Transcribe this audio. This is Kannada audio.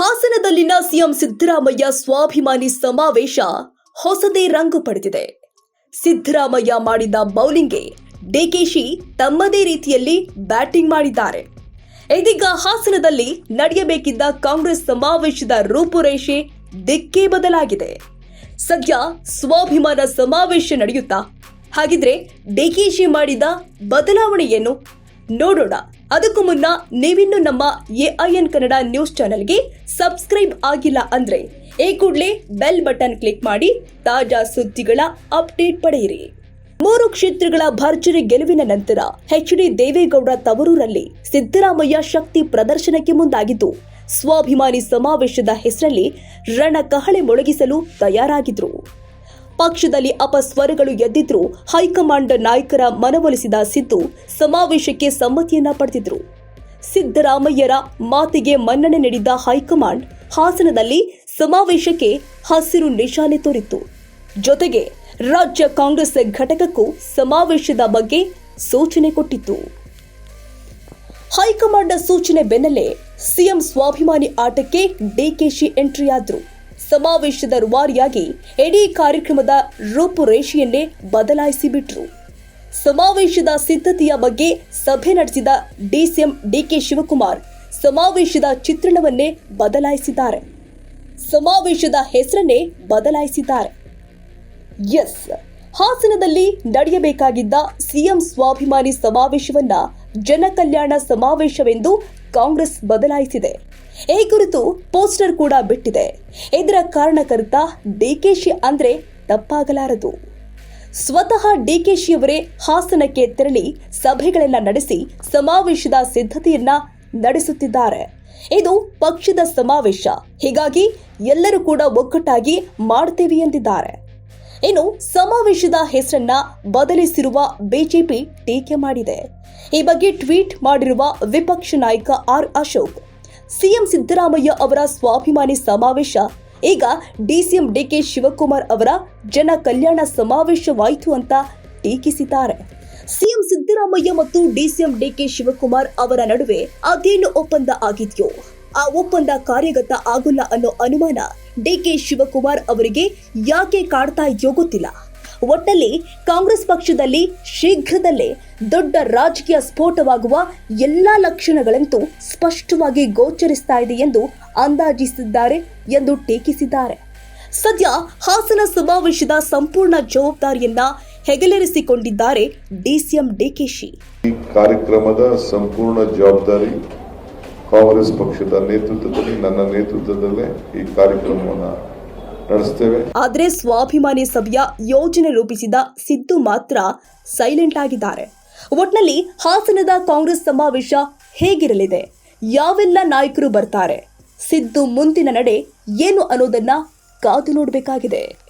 ಹಾಸನದಲ್ಲಿನ ಸಿಎಂ ಸಿದ್ದರಾಮಯ್ಯ ಸ್ವಾಭಿಮಾನಿ ಸಮಾವೇಶ ಹೊಸದೇ ರಂಗು ಪಡೆದಿದೆ. ಸಿದ್ದರಾಮಯ್ಯ ಮಾಡಿದ ಬೌಲಿಂಗ್ಗೆ ಡಿಕೆಶಿ ತಮ್ಮದೇ ರೀತಿಯಲ್ಲಿ ಬ್ಯಾಟಿಂಗ್ ಮಾಡಿದ್ದಾರೆ. ಇದೀಗ ಹಾಸನದಲ್ಲಿ ನಡೆಯಬೇಕಿದ್ದ ಕಾಂಗ್ರೆಸ್ ಸಮಾವೇಶದ ರೂಪುರೇಷೆ ದಿಕ್ಕೇ ಬದಲಾಗಿದೆ. ಸದ್ಯ ಸ್ವಾಭಿಮಾನ ಸಮಾವೇಶ ನಡೆಯುತ್ತಾ, ಹಾಗಿದ್ರೆ ಡಿಕೆಶಿ ಮಾಡಿದ ಬದಲಾವಣೆಯನ್ನು ನೋಡೋಣ. ಅದಕ್ಕೂ ಮುನ್ನ ನೀವಿನ್ನು ನಮ್ಮ ಎಐಎನ್ ಕನ್ನಡ ನ್ಯೂಸ್ ಚಾನೆಲ್ಗೆ ಸಬ್ಸ್ಕ್ರೈಬ್ ಆಗಿಲ್ಲ ಅಂದ್ರೆ ಈ ಕೂಡಲೇ ಬೆಲ್ ಬಟನ್ ಕ್ಲಿಕ್ ಮಾಡಿ ತಾಜಾ ಸುದ್ದಿಗಳ ಅಪ್ಡೇಟ್ ಪಡೆಯಿರಿ. ಮೂರು ಕ್ಷೇತ್ರಗಳ ಭರ್ಜರಿ ಗೆಲುವಿನ ನಂತರ ಎಚ್ ಡಿ ದೇವೇಗೌಡ ತವರೂರಲ್ಲಿ ಸಿದ್ದರಾಮಯ್ಯ ಶಕ್ತಿ ಪ್ರದರ್ಶನಕ್ಕೆ ಮುಂದಾಗಿದ್ದು, ಸ್ವಾಭಿಮಾನಿ ಸಮಾವೇಶದ ಹೆಸರಲ್ಲಿ ರಣಕಹಳೆ ಮೊಳಗಿಸಲು ತಯಾರಾಗಿದ್ರು. ಪಕ್ಷದಲ್ಲಿ ಅಪಸ್ವರಗಳು ಎದ್ದಿದ್ರು ಹೈಕಮಾಂಡ್ ನಾಯಕರ ಮನವೊಲಿಸಿದ ಸಿದ್ದು ಸಮಾವೇಶಕ್ಕೆ ಸಮ್ಮತಿಯನ್ನ ಪಡೆದಿದ್ರು. ಸಿದ್ದರಾಮಯ್ಯರ ಮಾತಿಗೆ ಮನ್ನಣೆ ನೀಡಿದ್ದ ಹೈಕಮಾಂಡ್ ಹಾಸನದಲ್ಲಿ ಸಮಾವೇಶಕ್ಕೆ ಹಸಿರು ನಿಶಾನೆ ತೋರಿತ್ತು. ಜೊತೆಗೆ ರಾಜ್ಯ ಕಾಂಗ್ರೆಸ್ ಘಟಕಕ್ಕೂ ಸಮಾವೇಶದ ಬಗ್ಗೆ ಸೂಚನೆ ಕೊಟ್ಟಿತ್ತು. ಹೈಕಮಾಂಡ್ ಸೂಚನೆ ಬೆನ್ನಲ್ಲೇ ಸಿಎಂ ಸ್ವಾಭಿಮಾನಿ ಆಟಕ್ಕೆ ಡಿಕೆಶಿ ಎಂಟ್ರಿಯಾದ್ರು. ಸಮಾವೇಶದ ರೂವಾರಿಯಾಗಿ ಇಡೀ ಕಾರ್ಯಕ್ರಮದ ರೂಪುರೇಷೆಯನ್ನೇ ಬದಲಾಯಿಸಿಬಿಟ್ರು. ಸಮಾವೇಶದ ಸಿದ್ಧತೆಯ ಬಗ್ಗೆ ಸಭೆ ನಡೆಸಿದ ಡಿಸಿಎಂ ಡಿಕೆ ಶಿವಕುಮಾರ್ ಸಮಾವೇಶದ ಚಿತ್ರಣವನ್ನೇ ಬದಲಾಯಿಸಿದ್ದಾರೆ. ಸಮಾವೇಶದ ಹೆಸರನ್ನೇ ಬದಲಾಯಿಸಿದ್ದಾರೆ. ಎಸ್. ಹಾಸನದಲ್ಲಿ ನಡೆಯಬೇಕಾಗಿದ್ದ ಸಿಎಂ ಸ್ವಾಭಿಮಾನಿ ಸಮಾವೇಶವನ್ನ ಜನಕಲ್ಯಾಣ ಸಮಾವೇಶವೆಂದು ಕಾಂಗ್ರೆಸ್ ಬದಲಾಯಿಸಿದೆ. ಈ ಕುರಿತು ಪೋಸ್ಟರ್ ಕೂಡ ಬಿಟ್ಟಿದೆ. ಇದರ ಕಾರಣಕರ್ತ ಡಿಕೆಶಿ ಅಂದ್ರೆ ತಪ್ಪಾಗಲಾರದು. ಸ್ವತಃ ಡಿಕೆಶಿಯವರೇ ಹಾಸನಕ್ಕೆ ತೆರಳಿ ಸಭೆಗಳನ್ನ ನಡೆಸಿ ಸಮಾವೇಶದ ಸಿದ್ಧತೆಯನ್ನ ನಡೆಸುತ್ತಿದ್ದಾರೆ. ಇದು ಪಕ್ಷದ ಸಮಾವೇಶ. ಹೀಗಾಗಿ ಎಲ್ಲರೂ ಕೂಡ ಒಗ್ಗಟ್ಟಾಗಿ ಮಾಡ್ತೇವೆ ಎಂದಿದ್ದಾರೆ. ಇನ್ನು ಸಮಾವೇಶದ ಹೆಸರನ್ನ ಬದಲಿಸಿರುವ ಬಿಜೆಪಿ ಟೀಕೆ ಮಾಡಿದೆ. ಈ ಬಗ್ಗೆ ಟ್ವೀಟ್ ಮಾಡಿರುವ ವಿಪಕ್ಷ ನಾಯಕ ಆರ್ ಅಶೋಕ್, ಸಿಎಂ ಸಿದ್ದರಾಮಯ್ಯ ಅವರ ಸ್ವಾಭಿಮಾನಿ ಸಮಾವೇಶ, ಈಗ ಡಿಸಿಎಂ ಡಿಕೆ ಶಿವಕುಮಾರ್ ಅವರ ಜನ ಕಲ್ಯಾಣ ಸಮಾವೇಶವಾಯಿತು ಅಂತ ಟೀಕಿಸಿದ್ದಾರೆ. ಸಿಎಂ ಸಿದ್ದರಾಮಯ್ಯ ಮತ್ತು ಡಿಸಿಎಂ ಡಿಕೆ ಶಿವಕುಮಾರ್ ಅವರ ನಡುವೆ ಅದೇನು ಒಪ್ಪಂದ ಆಗಿದೆಯೋ, ಆ ಒಪ್ಪಂದ ಕಾರ್ಯಗತ ಆಗೋಲ್ಲ ಅನ್ನೋ ಅನುಮಾನ ಡಿಕೆ ಶಿವಕುಮಾರ್ ಅವರಿಗೆ ಯಾಕೆ ಕಾಡ್ತಾ ಇದೆಯೋ ಗೊತ್ತಿಲ್ಲ ಒಟ್ಟಲ್ಲಿ ಕಾಂಗ್ರೆಸ್ ಪಕ್ಷದಲ್ಲಿ ಶೀಘ್ರದಲ್ಲೇ ದೊಡ್ಡ ರಾಜಕೀಯ ಸ್ಫೋಟವಾಗುವ ಎಲ್ಲಾ ಲಕ್ಷಣಗಳಂತೂ ಸ್ಪಷ್ಟವಾಗಿ ಗೋಚರಿಸ್ತಾ ಇದೆ ಎಂದು ಅಂದಾಜಿಸಿದ್ದಾರೆ ಎಂದು ಟೀಕಿಸಿದ್ದಾರೆ. ಸದ್ಯ ಹಾಸನ ಸಮಾವೇಶದ ಸಂಪೂರ್ಣ ಜವಾಬ್ದಾರಿಯನ್ನ ಹೆಗಲೇರಿಸಿಕೊಂಡಿದ್ದಾರೆ ಡಿಸಿಎಂ ಡಿಕೆಶಿ. ಈ ಕಾರ್ಯಕ್ರಮದ ಸಂಪೂರ್ಣ ಜವಾಬ್ದಾರಿ ಕಾಂಗ್ರೆಸ್ ಪಕ್ಷದ ನೇತೃತ್ವದಲ್ಲಿ, ನನ್ನ ನೇತೃತ್ವದಲ್ಲೇ ಈ ಕಾರ್ಯಕ್ರಮವನ್ನು ನಡೆಸ್ತೇವೆ. ಆದರೆ ಸ್ವಾಭಿಮಾನಿ ಸಭೆಯ ಯೋಜನೆ ರೂಪಿಸಿದ ಸಿದ್ದು ಮಾತ್ರ ಸೈಲೆಂಟ್ ಆಗಿದ್ದಾರೆ. ಒಟ್ನಲ್ಲಿ ಹಾಸನದ ಕಾಂಗ್ರೆಸ್ ಸಮಾವೇಶ ಹೇಗಿರಲಿದೆ? ಯಾವೆಲ್ಲ ನಾಯಕರು ಬರ್ತಾರೆ? ಸಿದ್ದು ಮುಂದಿನ ನಡೆ ಏನು ಅನ್ನೋದನ್ನ ಕಾದು ನೋಡಬೇಕಾಗಿದೆ.